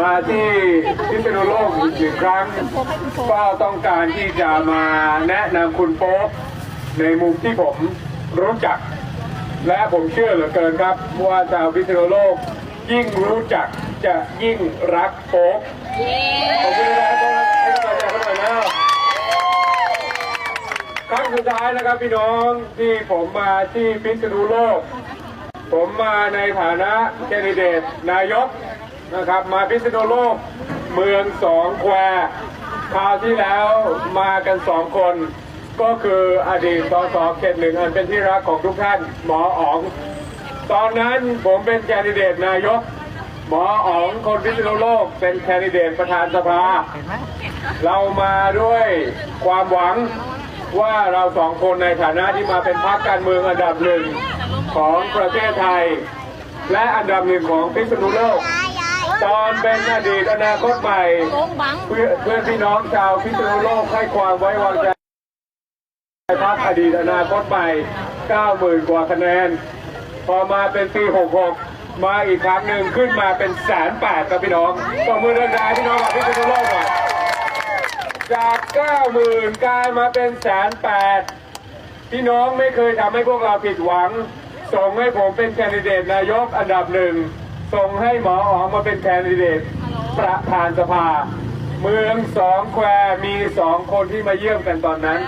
มาที่พิษณุโลกอีกหนึ่งครั้ง ก็ต้องการที่จะมาแนะนำคุณโป๊ปในมุมที่ผมรู้จัก และผมเชื่อเหลือเกินครับว่าชาวพิษณุโลกยิ่งรู้จักจะยิ่งรักโป๊ปขอบคุณนะครับให้กำลังใจเขาหน่อยนะครั้งสุดท้ายนะครับพี่น้องที่ผมมาที่พิษณุโลก ผมมาในฐานะแคนดิเดตนายก นะครับ มาพิษณุโลกเมืองสองแควคราวที่แล้วมากันสองคน ก็คืออดีตสสเขตหนึ่งอันเป็นที่รักของทุกท่านหมออ๋อง ตอนนั้นผมเป็นแคนดิเดตนายก หมออ๋องคนพิษณุโลกเป็นแคนดิเดตประธานสภา เรามาด้วยความหวังว่าเราสองคนในฐานะที่มาเป็นพรรคการเมืองอันดับหนึ่งของประเทศไทย และอันดับหนึ่งของพิษณุโลก ตอนเป็นอดีตอนาคตใหม่ เพื่อนเพื่อนพี่น้องชาวพิษณุโลกให้ความไว้วางใจพรรคอดีตอนาคตใหม่ 90,000 กว่าคะแนน พอมาเป็นปี 66 มาอีกครั้งหนึ่งขึ้นมาเป็นแสนแปดครับพี่น้องตบมือดังๆพี่น้องกับพิษณุโลกหน่อยจาก 90,000 กลายมาเป็นแสนแปดพี่น้องไม่เคยทำให้พวกเราผิดหวัง ส่งให้ผมเป็นแคนดิเดตนายกอันดับหนึ่ง ส่งให้หมออ๋องมาเป็นแคนดิเดตประธานสภา เมืองสองแควมีสองคนที่มาเยี่ยมกันตอนนั้น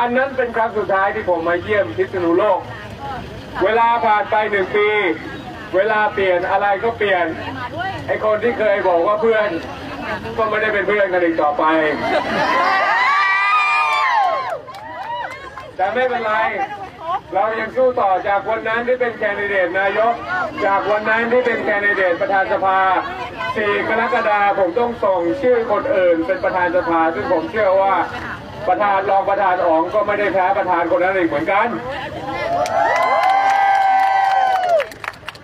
อันนั้นเป็นครั้งสุดท้ายที่ผมมาเยี่ยมพิษณุโลก เวลาผ่านไปหนึ่งปี เวลาเปลี่ยนอะไรก็เปลี่ยน ไอคนที่เคยบอกว่าเพื่อน ก็ไม่ได้เป็นเพื่อนกันอีกต่อไปแต่ไม่เป็นไร เรายังสู้ต่อจากวันนั้นที่เป็นแคนดิเดตนายก จากวันนั้นที่เป็นแคนดิเดตประธานสภา 4 กรกฎาคมผมต้องส่งชื่อคนอื่น เป็นประธานสภา ซึ่งผมเชื่อว่าประธานรองประธานอ๋องก็ไม่ได้แพ้ประธานคนนั้นอีกเหมือนกัน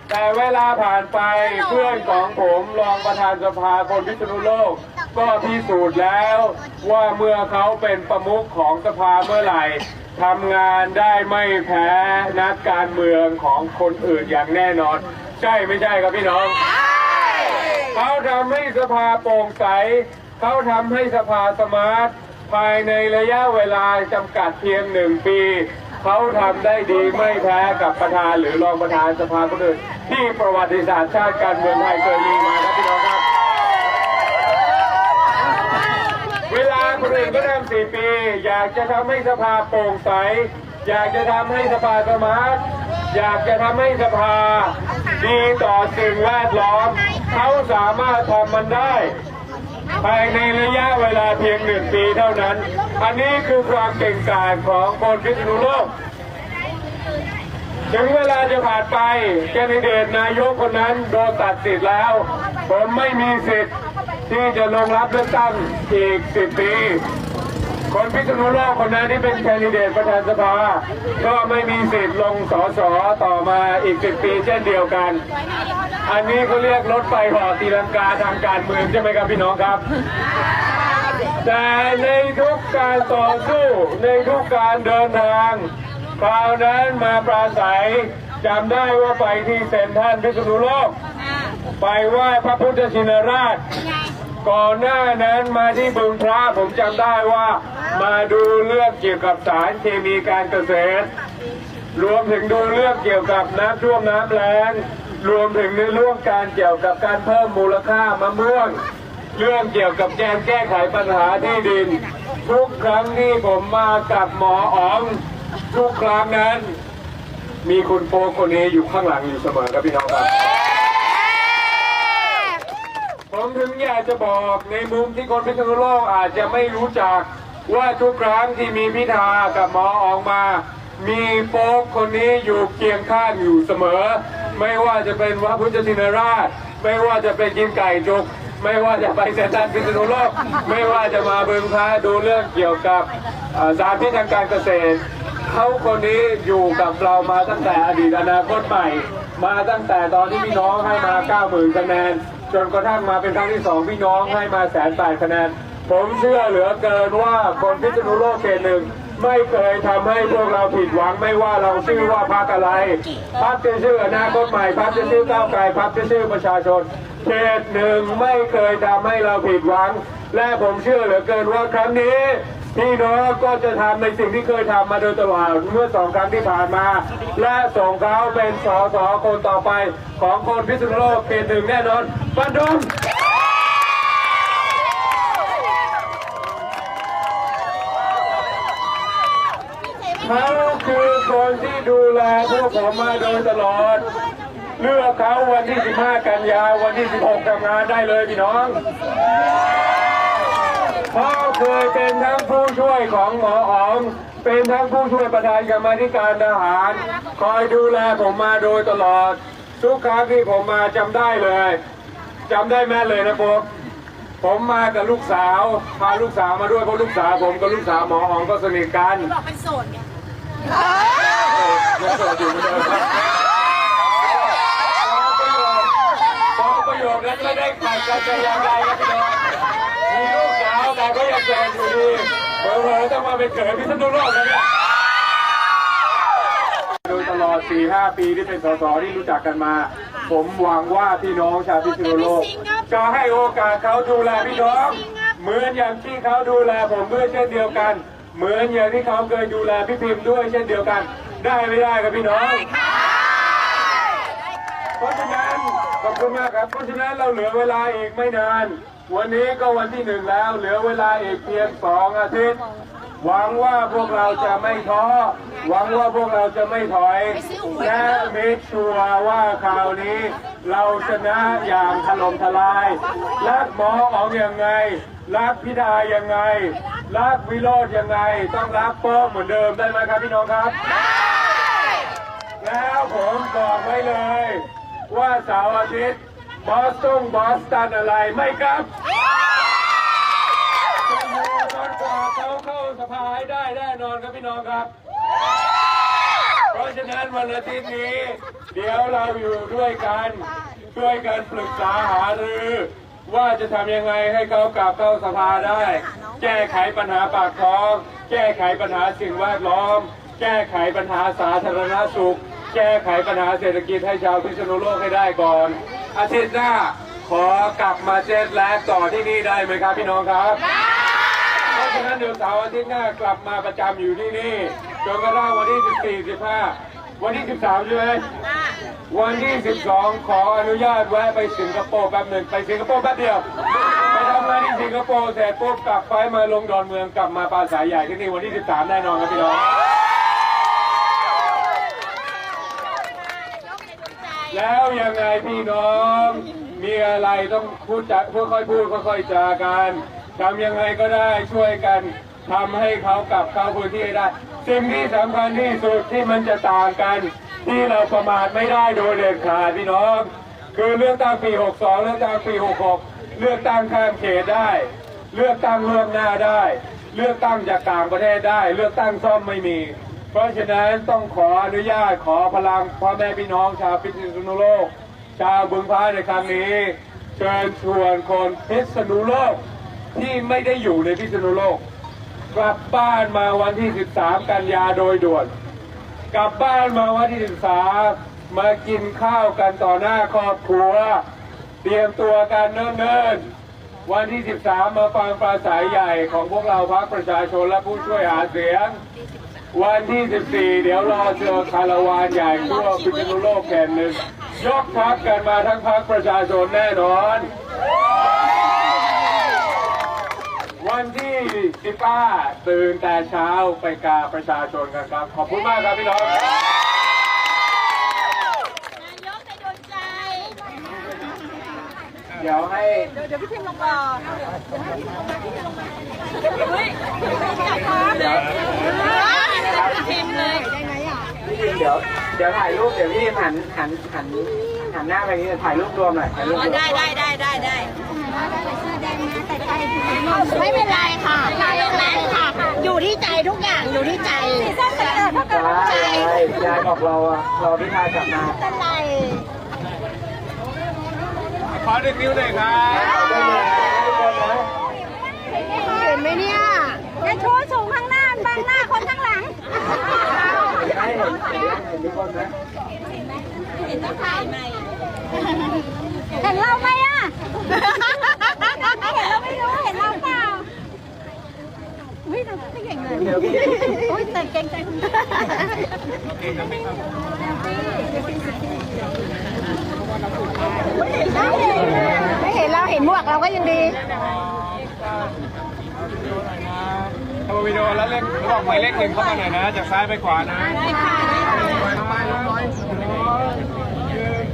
แต่เวลาผ่านไปเพื่อนของผมรองประธานสภาคนพิษณุโลก ก็พิสูจน์แล้วว่าเมื่อเขาเป็นประมุขของสภาเมื่อไหร่ ทำงานได้ไม่แพ้นักการเมืองของคนอื่นอย่างแน่นอน ใช่ไม่ใช่ครับพี่น้อง เขาทำให้สภาโปร่งใส เขาทำให้สภาสมาร์ทภายในระยะเวลาจำกัดเพียงหนึ่งปี เขาทำได้ดีไม่แพ้กับประธานหรือรองประธานสภาคนอื่นที่ประวัติศาสตร์ชาติการเมืองไทยเคยมีมาครับพี่น้องครับ เว ลาคนอื่นก็ทำสี่ปี อยากจะทำให้สภาโปร่งใส อยากจะทำให้สภาสมาร์ทอยากจะทำให้สภาดีต่อสิ่งแวดล้อม เขาสามารถทำมันได้ภายในระยะเวลาเพียงหนึ่งปีเท่านั้น อันนี้คือความเก่งกาจของคนพิษณุโลก ถึงเวลาจะผ่านไปแคนดิเดตนายกคนนั้นโดนตัดสิทธิ์แล้ว ผมไม่มีสิทธิ์ ที่จะลงรับเลือกตั้งอีกสิบปีคนพิษณุโลกคนนั้นที่เป็นแคนดิเดตประธานสภา ก็ไม่มีสิทธิ์ลงสสต่อมาอีกสิบปีเช่นเดียวกัน อันนี้เขาเรียกรถไฟหอตีลังกาทางการเมืองใช่ไหมครับพี่น้องครับ แต่ในทุกการต่อสู้ในทุกการเดินทางคราวนั้นมาปราศัยจำได้ว่าไปที่เซนทรัลพิษณุโลก ไปไหว้พระพุทธชินราช ก่อนหน้านั้นมาที่บึงพระผมจำได้ว่า มาดูเรื่องเกี่ยวกับสารเคมีการเกษตร รวมถึงดูเรื่องเกี่ยวกับน้ำท่วมน้ำแล้งรวมถึงในเรื่องการเกี่ยวกับการเพิ่มมูลค่ามะม่วง เรื่องเกี่ยวกับแจงแก้ไขปัญหาที่ดิน ทุกครั้งที่ผมมากับหมออ๋องทุกครั้งนั้น มีคุณโปคนนี้อยู่ข้างหลังอยู่เสมอครับพี่น้องครับ ผมถึงอยากจะบอกในมุมที่คนพิษณุโลกอาจจะไม่รู้จักว่าทุกครั้งที่มีพิธากับหมอออกมา มีโป๊กคนนี้อยู่เคียงข้างอยู่เสมอ ไม่ว่าจะเป็นวัดพุทธชินราช ไม่ว่าจะไปกินไก่จุก ไม่ว่าจะไปเซนทรันพิษณุโลก ไม่ว่าจะมาเบิงพระดูเรื่องเกี่ยวกับสารพิษทางการเกษตรเขาคนนี้อยู่กับเรามาตั้งแต่อดีตอนาคตใหม่ มาตั้งแต่ตอนที่พี่น้องให้มา 90,000คะแนน จนกระทั่งมาเป็นครั้งที่สองพี่น้องให้มาแสนแปดคะแนน ผมเชื่อเหลือเกินว่าคนพิษณุโลกเขตหนึ่งไม่เคยทำให้พวกเราผิดหวังไม่ว่าเราชื่อว่าพรรคอะไรพรรคจะชื่ออนาคตใหม่พรรคจะชื่อก้าวไกลพรรคจะชื่อประชาชนเขตหนึ่งไม่เคยทำให้เราผิดหวัง และผมเชื่อเหลือเกินว่าครั้งนี้ พี่น้องก็จะทำในสิ่งที่เคยทำมาโดยตลอดเมื่อสองครั้งที่ผ่านมา และส่งเขาเป็นสสคนต่อไปของคนพิษณุโลกเขตหนึ่งแน่นอนบันดุงเขาคือคนที่ดูแลพวกผมมาโดยตลอด เลือกเขาวันที่ 15 กันยาวันที่ 16ทำงานได้เลยพี่น้อง เขาเคยเป็นทั้งผู้ช่วยของหมออ๋องเป็นทั้งผู้ช่วยประธานกรรมาธิการทหาร คอยดูแลผมมาโดยตลอด ทุกครั้งที่ผมมาจำได้เลยจำได้แม่นเลยนะผมผมมากับลูกสาวพาลูกสาวมาด้วยเพราะลูกสาวผมกับลูกสาวหมออ๋องก็สนิทกันบอกเป็นโสดไงยังโสดอยู่เหมือนเดิมครับสองประโยคนั้นไม่ได้ขัดกันแต่อย่างใดครับพี่น้องมีลู กสาวแต่ก็ยังโสดอยู่ดีเผลอๆต้องมาเป็นเกิดพิษณุโลกนะเนี่ยโดยตลอด 4-5 ปีที่เป็นสสที่รู้จักกันมา ผมหวังว่าพี่น้องชาวพิษณุโลกจะให้โอกาสเขาดูแลพี่น้องเหมือนอย่างที่เขาดูแลผมด้วยเช่นเดียวกัน เหมือนอย่างที่เขาเคยดูแลพี่พิมพ์ด้วยเช่นเดียวกัน ได้ไม่ได้ครับพี่น้องเพราะฉะนั้นขอบคุณมากครับเพราะฉะนั้นเราเหลือเวลาอีกไม่นาน วันนี้ก็วันที่หนึ่งแล้ว เหลือเวลาอีกเพียงสองอาทิตย์ หวังว่าพวกเราจะไม่ท้อ หวังว่าพวกเราจะไม่ถอย และเมคชัวร์ว่าคราวนี้ เราชนะอย่างถล่มทลาย รักหมอออกยังไง รักพิดายังไง รักวิโรจน์ยังไง ต้องรักโป้งเหมือนเดิมได้ไหมครับพี่น้องครับ แล้วผมบอกไว้เลย ว่าเสาร์อาทิตย์ บอสตันบอสตันอะไรไม่ครับจะอยู่จนกว่าเขาเข้าสภาให้ได้แน่นอนครับพี่น้องครับ เพราะฉะนั้นวันอาทิตย์นี้ เดี๋ยวเราอยู่ด้วยกันช่วยกันปรึกษาหารือ ว่าจะทำยังไงให้เขากลับเข้าสภาได้ แก้ไขปัญหาปากท้อง แก้ไขปัญหาสิ่งแวดล้อม แก้ไขปัญหาสาธารณสุข แก้ไขปัญหาเศรษฐกิจให้ชาวพิษณุโลกให้ได้ก่อน อาทิตย์หน้า ขอกลับมาเจ็ดแลกต่อที่นี่ได้ไหมครับพี่น้องครับเพราะฉะนั้นเดี๋ยวเสาร์อาทิตย์หน้ากลับมาประจำอยู่ที่นี่จนกระทั่งวันที่ 14 15 วันที่ 13 ใช่ไหมวันที่ 12 ขออนุญาตแวะไปสิงคโปร์แป๊บหนึ่งไปสิงคโปร์แป๊บเดียวไปทำงานที่สิงคโปร์เสร็จปุ๊บกลับไปมาลงดอนเมืองกลับมาปราสายใหญ่ที่นี่วันที่ 13 แน่นอนครับพี่น้อง แล้วยังไงพี่น้อง มีอะไรต้องพูดจาค่อยๆพูดค่อยๆจากันทำยังไงก็ได้ช่วยกันทำให้เขากลับเข้าพื้นที่ได้ สิ่งที่สำคัญที่สุดที่มันจะต่างกัน ที่เราประมาทไม่ได้โดยเด็ดขาดพี่น้อง คือเลือกตั้งปี 62 เลือกตั้งปี 66 เลือกตั้งข้ามเขตได้ เลือกตั้งเล่วงหน้าได้ เลือกตั้งจากต่างประเทศได้ เลือกตั้งซ่อมไม่มี เพราะฉะนั้นต้องขออนุญาตขอพลังพ่อแม่พี่น้องชาวพิษณุโลก ชาวบึงพระในครั้งนี้ เชิญชวนคนพิษณุโลกที่ไม่ได้อยู่ในพิษณุโลก กลับบ้านมาวันที่ 13 กันยาโดยด่วน กลับบ้านมาวันที่ 13 มากินข้าวกันต่อหน้าครอบครัว เตรียมตัวกันเนิ่นๆวันที่ 13 มาฟังปราศัยใหญ่ของพวกเราพรรคประชาชนและผู้ช่วยหาเสียง วันที่ 14 เดี๋ยวรอเจอคาราวานใหญ่ทั่วพิษณุโลกแผ่นหนึ่งยกทัพกันมาทั้งพรรคประชาชนแน่นอน วันที่ 15 ตื่นแต่เช้าไปกาประชาชนกันครับ ขอบคุณมากครับพี่น้องนายกในดวงใจเดี๋ยวให้ เดี๋ยวพี่พิมพ์ลงก่อนเฮ้ยจับพร้ อมเลยพิมพ์เลยเดี๋ยวเดี๋ยวถ่ายรูปเดี๋ยวพี่หันหันหันหันหน้าไปนี้ถ่ายรูปรวมหน่อยถ่ายรูปรวมได้ได้ได้ได้ได้ไม่เป็นไรค่ะไม่เป็นไรค่ะ อยู่ที่ใจทุกอย่างอยู่ที่ใจส้มกิดเท่ากันใช่ยายบอกเราอะเราพิธากลับมาเป็นไรขอหนึ่งนิ้วหน่อยครับได้เลยทุกนนะเห็นไหมเนี่ยจะโชว์สูงข้างหน้า บังหน้าคนข้างหลังเห็นต้องถ่ายใหม่เห็นเราไหมอะเห็นเราไม่รู้เห็นเราเปล่าอุ้ยเราไม่เก่งเลยอุ้ยแต่เก่งใจคุณไม่เห็นเราเห็นหมวกเราก็ยังดี ทำวิดีโอแล้วเลขบอกหมายเลขหนึ่งเข้ามาหน่อยนะ จากซ้ายไปขวานะ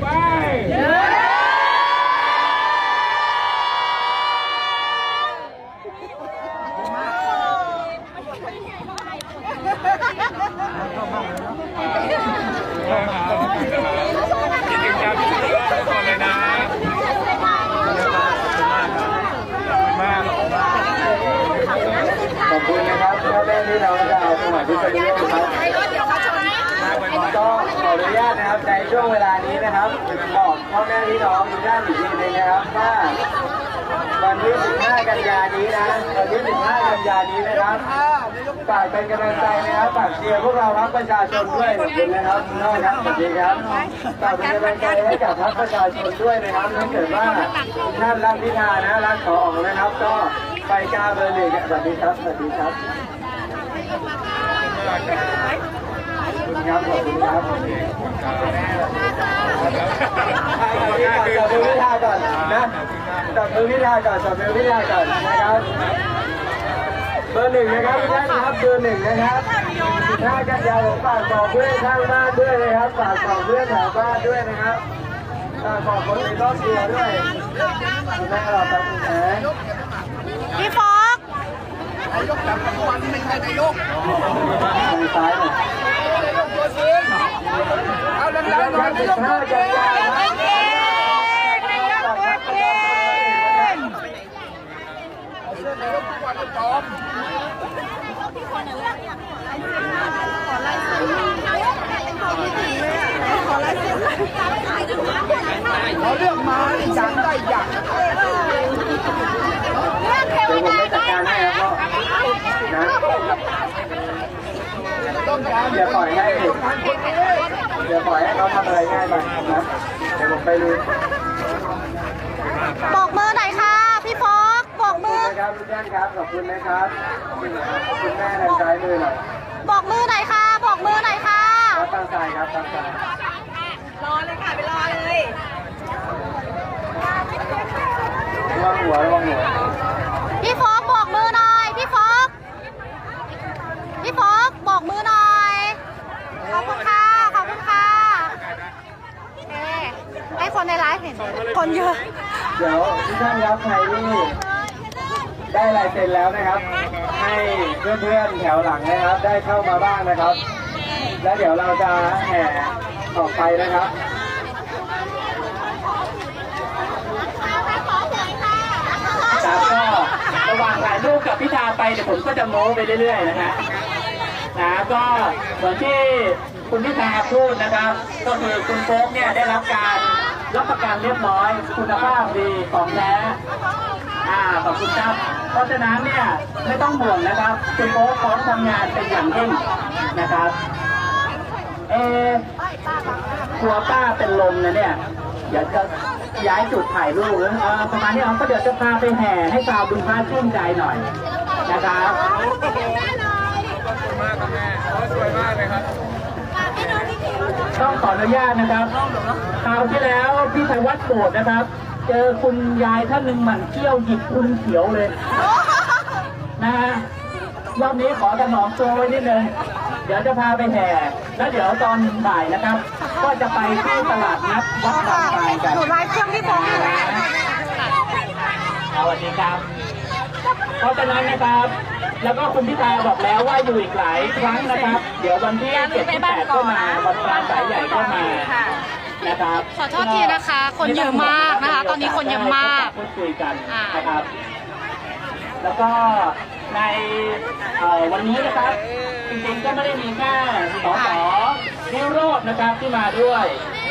ไปคิดถึงจำที่เราทุกคนเลยนะมาก ขอบคุณนะครับพ่อแม่พี่น้องชาวจังหวัดพิษณุโลกครับก็ขออนุญาตนะครับในช่วงเวลานี้นะครับบอกพ่อแม่พี่น้องทุกท่านอีกทีหนึงนะครับว่าวันที่ 15 กันยานี้นะวันที่ 15 กันยานี้นะครับฝากเป็นกำลังใจนะครับฝากเชียร์พวกเราพรรคประชาชนด้วยนะครับน้องครับสวัสดีครับฝากเป็นกำลังใจให้กับพรรคประชาชนด้วยนะครับถ้าเกิดว่าท่านรักพิธานะรักขอออกนะครับ ก็ไปกาเบอร์หนึ่งสวัสดีครับสวัสดีครับครับขอบคุณครับจับมือพิธาก่อนนะจับมือพิธาก่อนจับมือพิธาก่อนนะครับ เบอร์หนึ่งนะครับท่านครับเบอร์หนึ่งนะครับถ้ากันยาวฝากบอกเพื่อนข้างบ้านด้วยนะครับฝากบอกเพื่อนแถวบ้านด้วยนะครับฝากบอกคนในครอบครัวด้วยคุณแม่เราตัดแผลพี่ฟอกทางซ้ายหน่อยเอาดังๆหน่อยสิบห้ากันยาวครับ เดี๋ยวผมไปจัดการให้ครับพ่อนะอย่าปล่อยให้อย่าปล่อยให้เขาทำอะไรง่ายไปนะเดี๋ยวผมไปดูบอกมือค่ะ พี่ฟอกบอกมือ นะครับทุกท่านครับขอบคุณนะครับคุณแม่ทางซ้ายมือหน่อยบอกมือหน่อยค่ะ บอกมือหน่อยค่ะครับทางซ้ายครับทางซ้ายรอเลยค่ะไปรอเลยระวังหัวระวังหัวพี่ฟอกบอกมือหน่อยพี่ฟอกพี่ฟอกบอกมือหน่อยขอบคุณค่ะขอบคุณค่ะโอเคให้คนในไลฟ์เห็นคนเยอะ เดี๋ยวทุกท่านครับใครที่ ได้ลายเซ็นแล้วนะครับ ให้เพื่อนๆแถวหลังนะครับ ได้เข้ามาบ้างนะครับ แล้วเดี๋ยวเราจะแห่ออกไปนะครับครับก็ระหว่างถ่ายรูปกับพิธาไปเดี๋ยวผมก็จะโม้ไปเรื่อยๆนะฮะนะก็เหมือนที่คุณพิธาพูดนะครับ ก็คือคุณโป๊กเนี่ยได้รับการรับประกันเรียบร้อยคุณภาพดีของแท้ อ่าขอบคุณครับ เพราะฉะนั้นเนี่ยไม่ต้องห่วงนะครับคุณโป๊กพร้อมทำงานเป็นอย่างยิ่งนะครับเอะกลัวป้าเป็นลมนะเนี่ยเดี๋ยวจะย้ายจุดถ่ายรูปแล้วประมาณนี้เอาก็เดี๋ยวจะพาไปแห่ให้ชาวบุญพาชื่นใจหน่อยนะครับขอบคุณมากครับแม่สวยมากเลยครับต้องขออนุญาตนะครับคราวที่แล้วพี่ชัยวัฒน์โกรธนะครับ เจอคุณยายท่านหนึ่งหมั่นเขี้ยวหยิบคุณเขียวเลย นะฮะรอบนี้ขอถนอมตัวไว้นิดนึง เดี๋ยวจะพาไปแห่ แล้วเดี๋ยวตอนบ่ายนะครับ ก็จะไปที่ตลาดนัดวัดบางปลายกันหนูไลฟ์เครื่องพี่ฟอกอยู่สวัสดีครับ เพราะฉะนั้นนะครับ แล้วก็คุณพิธาบอกแล้วว่าอยู่อีกหลายครั้งนะครับ เดี๋ยววันที่7ที่8ก็มาวันปลาสายใหญ่ก็มา นะครับขอโทษทีนะคะ คนเยอะมากนะคะ ตอนนี้คนเยอะมากพูดคุยกันอ่านนะครับ แล้วก็ในเอ่อวันนี้นะครับ จริงๆก็ไม่ได้มีแค่สสนิโรธนะครับที่มาด้วย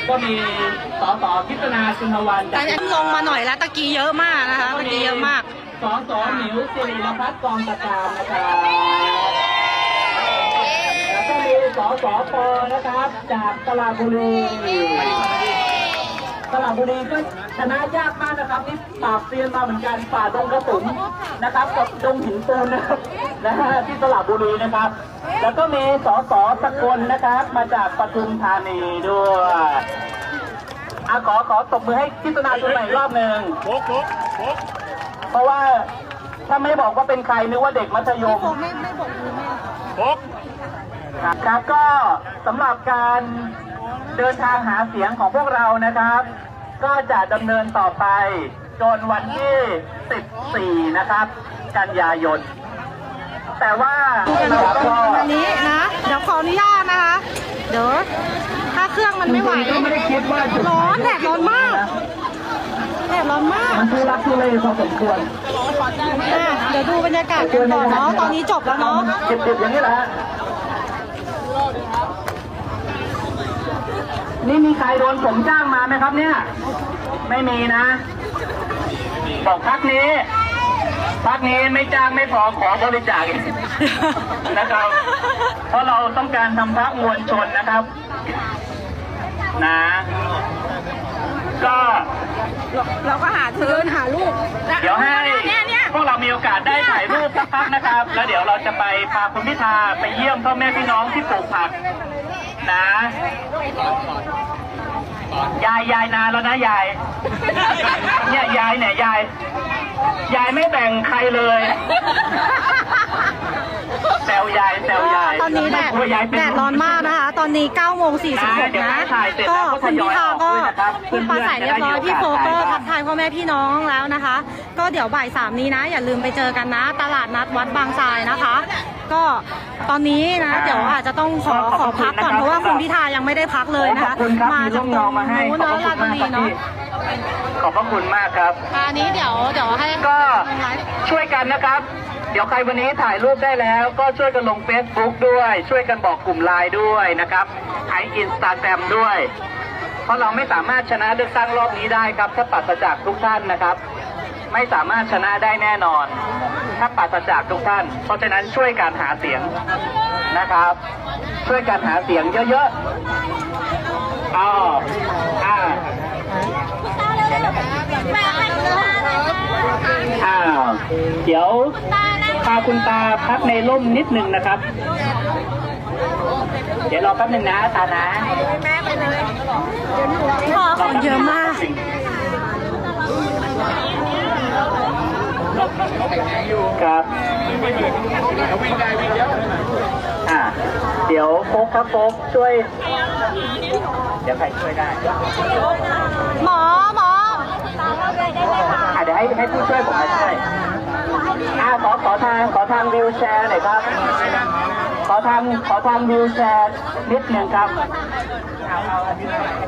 ก็มีสสพิจนาชินวันแต่อันนี้ลงมาหน่อยแล้วตะกี้เยอะมากนะคะตะกี้เยอะมากสอสอหมิวสิริรพัฒน์กองตะการนะครับแล้วก็มี สอสอปอนะครับ จากตลาดบุรีตลาดบุรีก็ชนะยากมากนะครับนี่ปราบเซียนมาเหมือนกันฝ่าดงกระสุนนะครับกับดงหินปูนนะครับนะฮะที่สระบุรีนะครับ แล้วก็มีสสสกลนะครับ มาจากปทุมธานีด้วยอะขอขอตบมือให้พิจารณาตัวใหม่อีกรอบหนึ่งโบ๊กโบ๊กโบ๊กเพราะว่าถ้าไม่บอกว่าเป็นใครนึกว่าเด็กมัธยมไม่ไม่บอกมือแม่โบ๊ก ครับครับก็สำหรับการเดินทางหาเสียงของพวกเรานะครับ ก็จะดำเนินต่อไปจนวันที่ 14 นะครับ กันยายน แต่ว่าเราก็อันนี้นะ เดี๋ยวขออนุญาตนะคะ เดี๋ยวถ้าเครื่องมันไม่ไหวก็ไม่ได้คิดว่าจุดร้อนแดดร้อนมากแดดร้อนมากมันทุรักทุเลพอสมควรอะเดี๋ยวดูบรรยากาศกันต่อเนาะ ตอนนี้จบแล้วเนาะเจ็บๆอย่างนี้แหละฮะ นี่มีใครโดนผมจ้างมาไหมครับเนี่ย ไม่มีนะ บอกพักนี้พักนี้ไม่จ้างไม่พอขอบริจาคอีกนะครับ เพราะเราต้องการทำพักมวลชนนะครับ นะ ก็เราก็หาเดินหาลูกเดี๋ยวให้พวกเรามีโอกาสได้ถ่ายรูปสักพักนะครับ แล้วเดี๋ยวเราจะไปพาคุณพิธาไปเยี่ยมพ่อแม่พี่น้องที่ปลูกผัก นะยายยายนานแล้วนะยาย เนี่ยยายเนี่ยยาย ยายไม่แบ่งใครเลยแซวยายแซวยายตอนนี้แดดกลัวยายเป็แดดร้อนมากนะคะ ตอนนี้9โมง46นะก็คุณพิธาก็คุณปราศัยเรียบร้อยพี่โฟก็ทักทายพ่อแม่พี่น้องแล้วนะคะ ก็เดี๋ยวบ่ายสามนี้นะ อย่าลืมไปเจอกันนะ ตลาดนัดวัดบางทรายนะคะ ก็ตอนนี้นะ เดี๋ยวอาจจะต้องขอขอพักก่อนเพราะว่าคุณพิธายังไม่ได้พักเลยนะคะขอบคุณครับมาจากตรงเงมาให้นู้นขอบเนาะพระราคุชณบุมากรีครับพี่เนาะ ขอบพระคุณมากครับ อันนี้เดี๋ยวเดี๋ยวให้ก็ไลฟ์ช่วยกันนะครับ เดี๋ยวใครวันนี้ถ่ายรูปได้แล้ว ก็ช่วยกันลง Facebook ด้วย ช่วยกันบอกกลุ่มไลน์ด้วยนะครับใช้อินสตาแกรมด้วย เพราะเราไม่สามารถชนะเลือกตั้งรอบนี้ได้ครับ ถ้าปราศจากทุกท่านนะครับ ไม่สามารถชนะได้แน่นอน ถ้าปราศจากทุกท่าน เพราะฉะนั้นช่วยการหาเสียงนะครับ ช่วยกันหาเสียงเยอะๆอ๋ออ่า อ้าว เดี๋ยวพาคุณตาพักในร่มนิดหนึ่งนะครับ เดี๋ยวรอแป๊บหนึ่งนะตานะพ่อคนเยอะมากครับวิ่งได้วิ่งเยอะอ่าเดี๋ยวโฟกครับโฟกช่วย เดี๋ยวใครช่วยได้ หมอหมอ ให้ให้ผู้ช่วยผมมาช่วยอ่าขอขอทางขอทางวิวแชร์หน่อยครับ ขอทางขอทางวิวแชร์นิดหนึ่งครับเอาเอา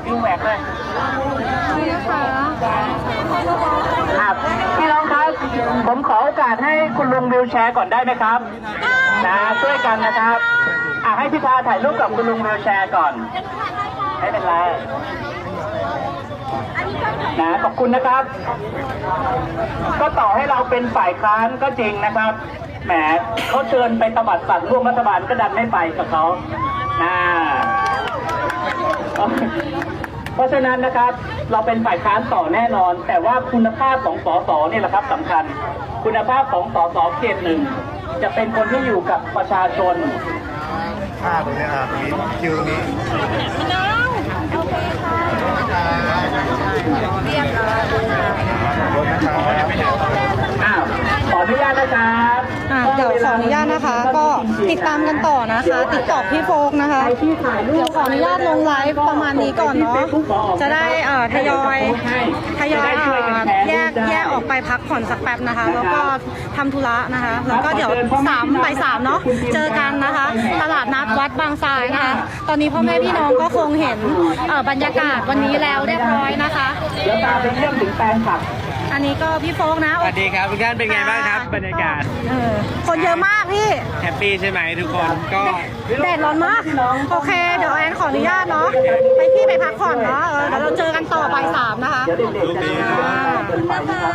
วิวแหวกเลยครับพี่น้องครับ ผมขอโอกาสให้คุณลุงวิวแชร์ก่อนได้ไหมครับ นะช่วยกันนะครับอะให้พิธาถ่ายรูปกับคุณลุงวิวแชร์ก่อน ไม่เป็นไร นะขอบคุณนะครับ ก็ต่อให้เราเป็นฝ่ายค้านก็จริงนะครับ แหมเขาเชิญไปตบัดสัตว์ร่วมรัฐบาลก็ดันไม่ไปกับเขานะเพราะฉะนั้นนะครับ เราเป็นฝ่ายค้านต่อแน่นอน แต่ว่าคุณภาพของสสเนี่ยแหละครับสำคัญ คุณภาพของสสเขตหนึ่งจะเป็นคนที่อยู่กับประชาชนภาพตรงนี้อะตรง นี้คิวตรงนี้อ้าวขออนุญาตนะครับ เดี๋ยวขออนุญาตนะคะ ก็ติดตามกันต่อนะคะติดต่อพี่โฟกนะคะเดี๋ยวขออนุญาตลงไลฟ์ประมาณนี้ก่อนเนาะจะได้เอ่อทยอยทยอยแยกแยกออกไปพักผ่อนสักแป๊บนะคะ แล้วก็ทำธุระนะคะ แล้วก็เดี๋ยวสามบ่ายสามเนาะเจอกันนะคะ ตลาดนัดวัดบางทรายนะคะ ตอนนี้พ่อแม่พี่น้องก็คงเห็นบรรยากาศวันนี้แล้วเรียบร้อยนะคะเดี๋ยวตามไปเยี่ยมถึงแปลงผัก อันนี้ก็พี่โฟกนะสวัสดีครับทุกท่านเป็นไงบ้างครับบรรยากาศเออคนเยอะมากพี่แฮปปี้ใช่ไหมทุกคนก็แดดร้อนมากโอเค เดี๋ยวแอนขออนุญาตเนาะไปพี่ไปพักผ่อนเนาะเออเดี๋ยวเราเจอกันต่อบ่ายสามนะคะเดี๋ยวเด็กๆจะดูว่าเป็นไปนะครับ